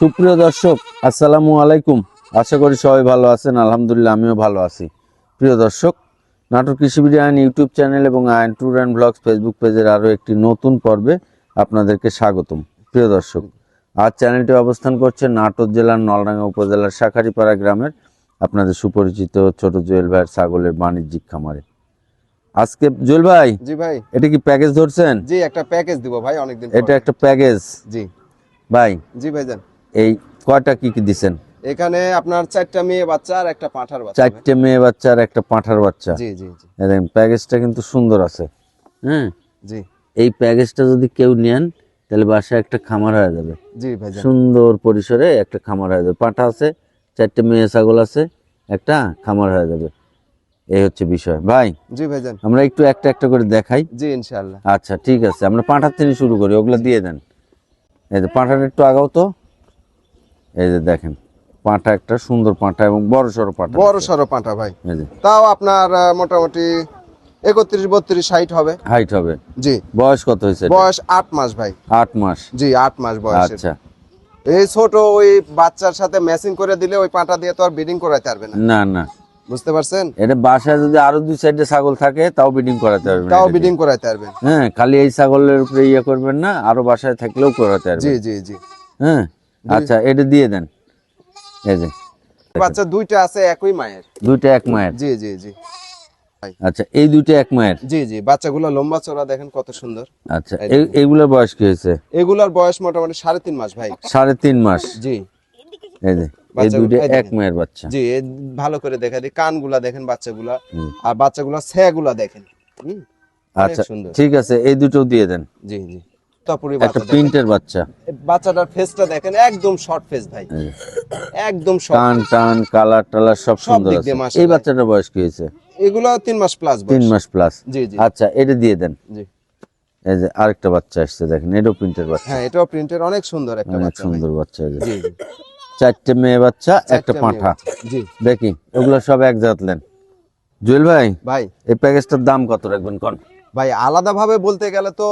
সুপ্রিয় দর্শক আসসালামু আলাইকুম। আশা করি সবাই ভালো আছেন আলহামদুলিল্লাহ আমিও ভালো আছি। প্রিয় দর্শক নাটোর কৃষি বিজ্ঞান ইউটিউব চ্যানেল এবং আইন ট্যুর অ্যান্ড ব্লগস ফেসবুক পেজের আরও একটি নতুন পর্বে আপনাদেরকে স্বাগতম। প্রিয় দর্শক আজ চ্যানেলটি অবস্থান করছে নাটোর জেলার নলডাঙ্গা উপজেলার শাখারিপাড়া গ্রামের আপনাদের সুপরিচিত ছোট জুয়েল ভাইয়ের ছাগলের বাণিজ্যিক খামারে। আজকে জুয়েল ভাই জি ভাই। এটা কি প্যাকেজ ধরছেন? জি একটা প্যাকেজ দিব ভাই অনেকদিন এটা একটা প্যাকেজ। জি। ভাই জি ভাইজান। এই কয়টা কি কি দিছেন? এখানে আপনার চারটা মেয়ে বাচ্চা আর একটা পাঁঠার বাচ্চা। ভাই। চারটে মেয়ে বাচ্চা আর একটা পাঁঠার বাচ্চা। জি জি জি। দেখেন প্যাকেজটা কিন্তু সুন্দর আছে। হ্যাঁ? জি। এই প্যাকেজটা যদি কেউ নেন তাহলে বাসায় একটা খামার হয়ে যাবে। জি ভাইজান। সুন্দর পরিসরে একটা খামার হয়ে যাবে। পাঁঠা আছে চারটে মেয়ে ছাগল আছে একটা খামার হয়ে যাবে। এই হচ্ছে বিষয়। ভাই জি ভাইজান। আমরা একটু একটা একটা করে দেখাই। জি ইনশাআল্লাহ। আচ্ছা ঠিক আছে। আমরা পাঁঠার থেকে শুরু করি ওগুলো দিয়ে দেন। এই যে পাঁঠাটা একটু আগাও তো। এই যে দেখেন পাঁঠা একটা সুন্দর পাঁঠা এবং বড় সড়ো পাঁঠা বড় সড়ো পাঁঠা ভাই। তাও আপনার মোটামুটি একত্রিশ বত্রিশ ষাট হবে। হাইট হবে। জি। বয়স কত হয়েছে বয়স আট মাস ভাই। আট মাস। জি আট মাস বয়স আচ্ছা। এই ছোট ওই বাচ্চার সাথে ম্যাচিং করে দিলে ওই পাঁঠা দিয়ে তো আর ব্রিডিং করাতে পারবে না। না না। বুঝতে পারছেন? এটা বাসায় যদি আরও দুই সাইডে ছাগল থাকে তাও ব্রিডিং করাতে পারবেন তাও ব্রিডিং। করাতে পারবেন হ্যাঁ খালি এই ছাগলের উপরে ইয়ে করবেন না আরও বাসায় থাকলেও করাতে পারবে জি জি জি। হ্যাঁ। আচ্ছা এটা দিয়ে দেন। এই যে। বাচ্চা দুইটা আছে একই মায়ের। দুইটা এক মায়ের? জি জি জি। আচ্ছা এই দুইটা এক মায়ের? জি জি বাচ্চাগুলো লম্বা চড়া দেখেন কত সুন্দর। আচ্ছা এইগুলোর বয়স কি হয়েছে? এগুলার বয়স মোটামুটি সাড়ে তিন মাস ভাই। সাড়ে তিন মাস? জি। এই যে এই দুইটা এক মায়ের বাচ্চা। জি ভালো করে দেখা দিই কানগুলা দেখেন বাচ্চাগুলা। আর বাচ্চাগুলা ছ্যাগুলা দেখেন। হুম, আচ্ছা ঠিক আছে এই দুটো দিয়ে দেন। জি জি। তারপরে একটা প্রিন্টের বাচ্চা। বাচ্চাটার ফেসটা দেখেন একদম শর্ট ফেস ভাই। একদম কান টান কালার টালার সব সব সুন্দর আছে। এই বাচ্চাটার বয়স কি হয়েছে? এগুলো তিন মাস প্লাস তিন মাস প্লাস জি জি। আচ্ছা এটা দিয়ে দেন। জি। এই যে আরেকটা বাচ্চা আসছে দেখেন এটাও প্রিন্টের বাচ্চা। হ্যাঁ এটাও প্রিন্টের অনেক সুন্দর একটা অনেক সুন্দর বাচ্চা জি চারটে মেয়ে বাচ্চা একটা পাঁঠা। জি। দেখি এগুলো সব এক জাতলেন। জুয়েল ভাই ভাই। এই প্যাকেজটার দাম কত রাখবেন কোন? ভাই আলাদা ভাবে বলতে গেলে তো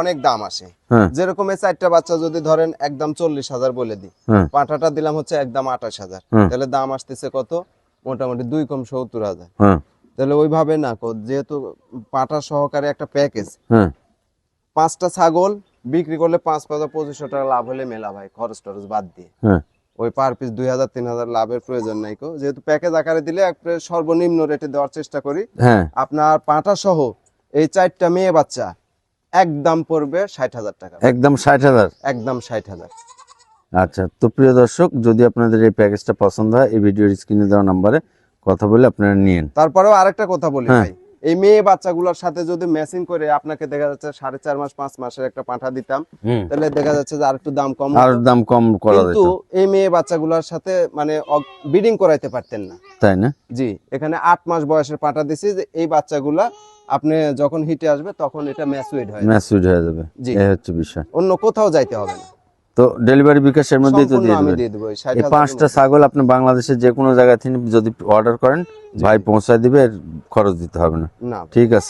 অনেক দাম আসে। হ্যাঁ। যেরকম এই চারটা বাচ্চা যদি ধরেন একদম চল্লিশ হাজার বলে দিই হ্যাঁ। পাঁঠাটা দিলাম হচ্ছে একদম আঠাশ হাজার। তাহলে দাম আসতেছে কত? মোটামুটি দুই কম সত্তর হাজার। হ্যাঁ। তাহলে ওইভাবে না যেহেতু পাঠা সহকারে একটা প্যাকেজ হ্যাঁ। পাঁচটা ছাগল বিক্রি করলে পাঁচ পাঁচ পঁচিশশো টাকা লাভ হলে মেলা ভাই খরচ টরচ বাদ দিয়ে। হ্যাঁ। ওই পার পিস দুই হাজার তিন হাজার লাভের প্রয়োজন নাই কো। যেহেতু প্যাকেজ আকারে দিলে সর্বনিম্ন রেটে দেওয়ার চেষ্টা করি। হ্যাঁ। আপনার পাঁঠা সহ এই চারটা মেয়ে বাচ্চা একদম পড়বে ষাট হাজার টাকা। একদম ষাট হাজার? একদম ষাট হাজার। আচ্ছা তো প্রিয় দর্শক যদি আপনাদের এই প্যাকেজটা পছন্দ হয় এই ভিডিওর স্ক্রিনে দেওয়া নাম্বারে কথা বলে আপনারা নিন তারপরেও আরেকটা কথা বলি হ্যাঁ। ভাই। এই মেয়ে বাচ্চাগুলোর সাথে যদি ম্যাচিং করে আপনাকে দেখা যাচ্ছে সাড়ে চার মাস পাঁচ মাসের একটা পাঠা দিতাম। তাহলে দেখা যাচ্ছে যে আর একটু দাম কম আর দাম কম করা কিন্তু এই মেয়ে বাচ্চাগুলোর সাথে মানে ব্রিডিং করাইতে পারতেন না। তাই না? জি এখানে আট মাস বয়সের পাঠা দিছি যে এই বাচ্চাগুলা আপনি যখন হিটে আসবে তখন এটা ম্যাচুইড হয় ম্যাসুইড হয়ে যাবে। জি। এই হচ্ছে বিষয়। অন্য কোথাও যাইতে হবে না। তো ডেলিভারি বিকাশের মধ্যেই তো দিয়ে দেবেন। দেবো এই পাঁচটা ছাগল আপনি বাংলাদেশের যে কোনো জায়গা থেকে যদি অর্ডার করেন ভাই পৌঁছায় দিবে খরচ দিতে হবে না। ঠিক আছে।